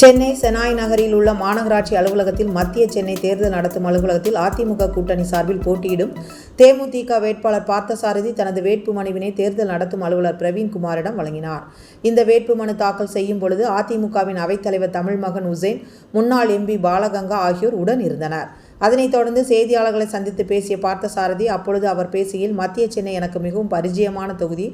சென்னை செனாய் நகரில் உள்ள மாநகராட்சி அலுவலகத்தில் மத்திய சென்னை தேர்தல் நடத்தும் அலுவலகத்தில் அதிமுக கூட்டணி சார்பில் போட்டியிடும் தேமுதிக வேட்பாளர் பார்த்தசாரதி தனது வேட்பு மனுவினை தேர்தல் நடத்தும் அலுவலர் பிரவீன்குமாரிடம் வழங்கினார். இந்த வேட்பு மனு தாக்கல் செய்யும் பொழுது அதிமுகவின் அவைத்தலைவர் தமிழ்மகன் உசேன் முன்னாள் எம்பி பாலகங்கா ஆகியோர் உடன் இருந்தனர். அதனைத் தொடர்ந்து செய்தியாளர்களை சந்தித்து பேசிய பார்த்தசாரதி அப்பொழுது அவர் பேசுகையில் மத்திய சென்னை எனக்கு மிகவும் பரிச்சயமான தொகுதி.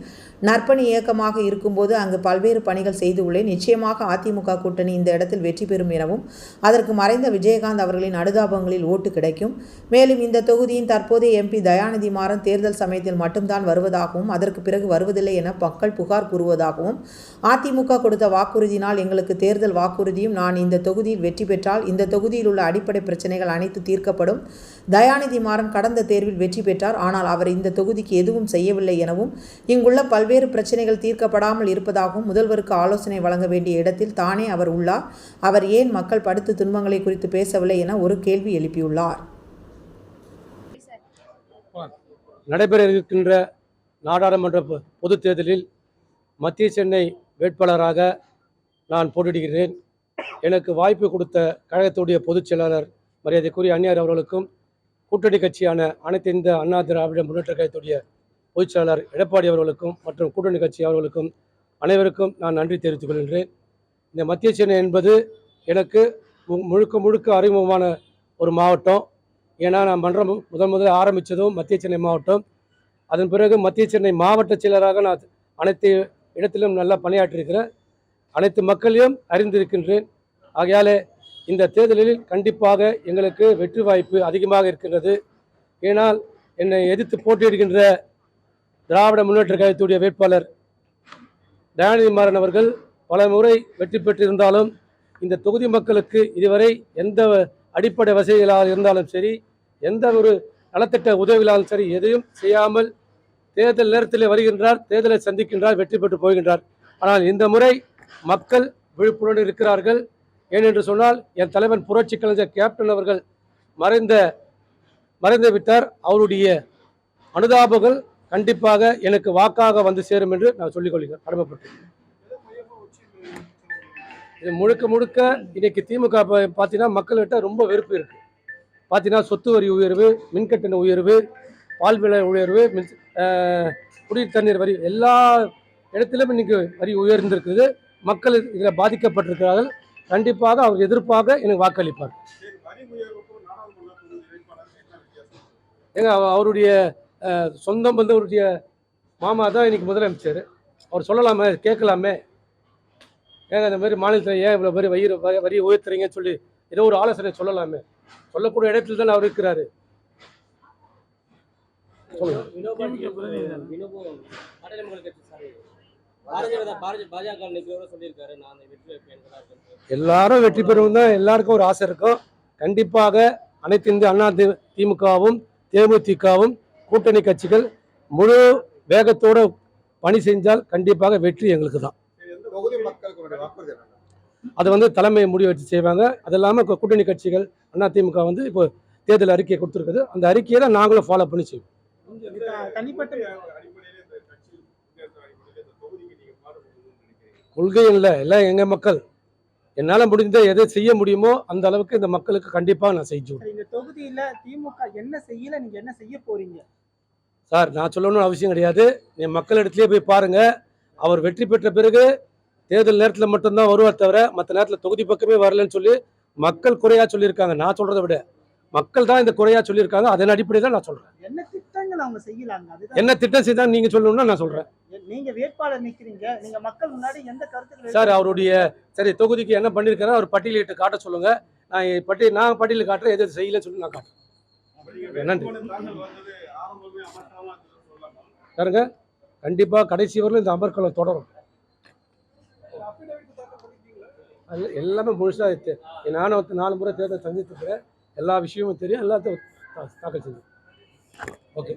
நற்பணி இயக்கமாக இருக்கும்போது அங்கு பல்வேறு பணிகள் செய்துள்ளேன் நிச்சயமாக அதிமுக கூட்டணி இந்த இடத்தில் வெற்றி பெறும் எனவும் அதற்கு மறைந்த விஜயகாந்த் அவர்களின் அனுதாபங்களில் ஓட்டு கிடைக்கும். மேலும் இந்த தொகுதியின் தற்போதைய எம்பி தயாநிதி மாறன் தேர்தல் சமயத்தில் மட்டும்தான் வருவதாகவும் அதற்கு பிறகு வருவதில்லை என மக்கள் புகார் கூறுவதாகவும் அதிமுக கொடுத்த வாக்குறுதியினால் எங்களுக்கு தேர்தல் வாக்குறுதியும் நான் இந்த தொகுதியில் வெற்றி பெற்றால் இந்த தொகுதியில் உள்ள அடிப்படை பிரச்சனைகள் அனைத்து தீர்க்கப்படும். தயாநிதி மாறன் கடந்த தேர்வில் வெற்றி பெற்றார். ஆனால் அவர் இந்த தொகுதிக்கு எதுவும் செய்யவில்லை எனவும் இங்குள்ள பல்வேறு பிரச்சனைகள் தீர்க்கப்படாமல் இருப்பதாகவும் முதல்வருக்கு ஆலோசனை வழங்க வேண்டிய இடத்தில் தானே அவர் உள்ளார். அவர் ஏன் மக்கள் படுத்து துன்பங்களை குறித்து பேசவில்லை என ஒரு கேள்வி எழுப்பியுள்ளார். நடைபெற இருக்கின்ற நாடாளுமன்ற பொது பொதுத் தேர்தலில் மத்திய சென்னை வேட்பாளராக நான் போட்டியிடுகிறேன். எனக்கு வாய்ப்பு கொடுத்த கழகத்துடைய பொதுச் செயலாளர் மரியாதைக்குரிய அந்நியார் அவர்களுக்கும் கூட்டணி கட்சியான அனைத்து இந்த அண்ணா திராவிட முன்னேற்ற கழகத்துடைய பொதுச் செயலாளர் எடப்பாடி அவர்களுக்கும் மற்றும் கூட்டணி கட்சி அவர்களுக்கும் அனைவருக்கும் நான் நன்றி தெரிவித்துக் கொள்கின்றேன். இந்த மத்திய சென்னை என்பது எனக்கு மு- முழுக்க முழுக்க அறிமுகமான ஒரு மாவட்டம். ஏன்னா நான் மன்றம் முதன் முதல்ல ஆரம்பித்ததும் மத்திய சென்னை மாவட்டம். அதன் பிறகு மத்திய சென்னை மாவட்ட செயலராக நான் அனைத்து இடத்திலும் நல்லா பணியாற்றியிருக்கிறேன். அனைத்து மக்களையும் அறிந்திருக்கின்றேன். ஆகையாலே இந்த தேர்தலில் கண்டிப்பாக எங்களுக்கு வெற்றி வாய்ப்பு அதிகமாக இருக்கின்றது. ஏனால் என்னை எதிர்த்து போட்டியிடுகின்ற திராவிட முன்னேற்ற கழகத்துடைய வேட்பாளர் தயாநிதி மாறன் அவர்கள் பல முறை வெற்றி பெற்றிருந்தாலும் இந்த தொகுதி மக்களுக்கு இதுவரை எந்த அடிப்படை வசதிகளாக இருந்தாலும் சரி எந்த ஒரு நலத்திட்ட உதவிகளாலும் சரி எதையும் செய்யாமல் தேர்தல் நேரத்தில் வருகின்றார் தேர்தலை சந்திக்கின்றார் வெற்றி பெற்று போகின்றார். ஆனால் இந்த முறை மக்கள் விழிப்புணர்வு இருக்கிறார்கள். ஏனென்று சொன்னால் என் தலைவன் புரட்சி கலைஞர் கேப்டன் அவர்கள் மறைந்த மறைந்து விட்டார் அவருடைய அனுதாபங்கள் கண்டிப்பாக எனக்கு வாக்காக வந்து சேரும் என்று நான் சொல்லிக் கொள்கிறேன் கடமைப்பட்டேன் இது முழுக்க முழுக்க இன்னைக்கு திமுக பார்த்தீங்கன்னா மக்கள்கிட்ட ரொம்ப வெறுப்பு இருக்கு. பார்த்தீங்கன்னா சொத்து வரி உயர்வு மின்கட்டண உயர்வு பால் விலை உயர்வு மின் குடிநீர் தண்ணீர் வரி எல்லா இடத்திலும் இன்னைக்கு வரி உயர்ந்திருக்குது. மக்கள் இதில் பாதிக்கப்பட்டிருக்கிறார்கள். கண்டிப்பாக அவர் எதிர்ப்பாக எனக்கு வாக்களிப்பார். ஏங்க அவருடைய சொந்தம் வந்து அவருடைய மாமா தான் இன்னைக்கு முதலமைச்சர். அவர் சொல்லலாமே கேட்கலாமே. ஏங்க இந்த மாதிரி மாநிலத்தில் ஏன் இவ்வளோ வரி வயிறு வரி- வரி உயர்த்துறீங்கன்னு சொல்லி ஏதோ ஒரு ஆலோசனை சொல்லலாமே. சொல்லக்கூடிய இடத்துல தான் அவர் இருக்கிறாரு. சொல்லுங்க. எல்லாரும் வெற்றி பெறும் தான் எல்லாருக்கும் ஒரு ஆசை இருக்கும். கண்டிப்பாக அனைத்து இந்திய அண்ணா திமுகவும் தேமுதிகவும் கூட்டணி கட்சிகள் முழு வேகத்தோட பணி செஞ்சால் கண்டிப்பாக வெற்றி எங்களுக்கு தான்? அது வந்து தலைமை முடிவு வச்சு செய்வாங்க. அது இல்லாமல் கூட்டணி கட்சிகள் அண்ணா திமுக வந்து இப்போ தேர்தல் அறிக்கையை கொடுத்துருக்குது. அந்த அறிக்கையை தான் நாங்களும் ஃபாலோ பண்ணி செய்வோம் தனிப்பட்ட அடிப்படையிலே இந்த கட்சி தேர்தல் அடிப்படையிலே இந்த தொகுதிக்கு நீங்க பாடுபடணும்னு நினைக்கிறீங்க கொள்கை இல்லை எல்லாம் எங்கள் மக்கள்? என்னால் முடிந்த எதை செய்ய முடியுமோ அந்த அளவுக்கு இந்த மக்களுக்கு கண்டிப்பாக நான் செஞ்சு. இந்த தொகுதியில திமுக என்ன செய்யல நீங்க என்ன செய்ய போறீங்க? சார் நான் சொல்லணும்னு அவசியம் கிடையாது. நீ மக்கள் இடத்துலயே போய் பாருங்க. அவர் வெற்றி பெற்ற பிறகு தேர்தல் நேரத்தில் மட்டும்தான் வருவார் தவிர மற்ற நேரத்தில் தொகுதி பக்கமே வரலன்னு சொல்லி மக்கள் குறையா சொல்லியிருக்காங்க. நான் சொல்றதை விட. மக்கள் தான் இந்த குறையா சொல்லியிருக்காங்க. அதன் அடிப்படையில் தான் நான் சொல்றேன். என்ன திட்டங்கள் அவங்க செய்யலாங்க. என்ன திட்டம் செய்தால் நீங்க சொல்லணும்னா நான் சொல்றேன். நீங்க வேட்பாளர் நிக்கிறீங்க. நீங்க மக்கள் முன்னாடி எந்த கருத்துக்கள் சார் அவருடைய சரி தொகுதிக்கு என்ன பண்ணியிருக்காரோ அவர் பட்டியலிட்டு காட்ட சொல்லுங்க. நான் பட்டியல் நான் பட்டியலில் காட்டுறேன் எது செய்யலன்னு சொல்லி நான் காட்டுறேன். நன்றி. பாருங்க கண்டிப்பாக கடைசி வரலும் இந்த அமர்க்களம் தொடரும். எல்லாமே முழுசாக நானும் நாலு முறை தேர்தல் சந்தித்துக்கிறேன் எல்லா விஷயமும் தெரியும் எல்லாத்தையும் தாக்கல் செஞ்சு ஓகே.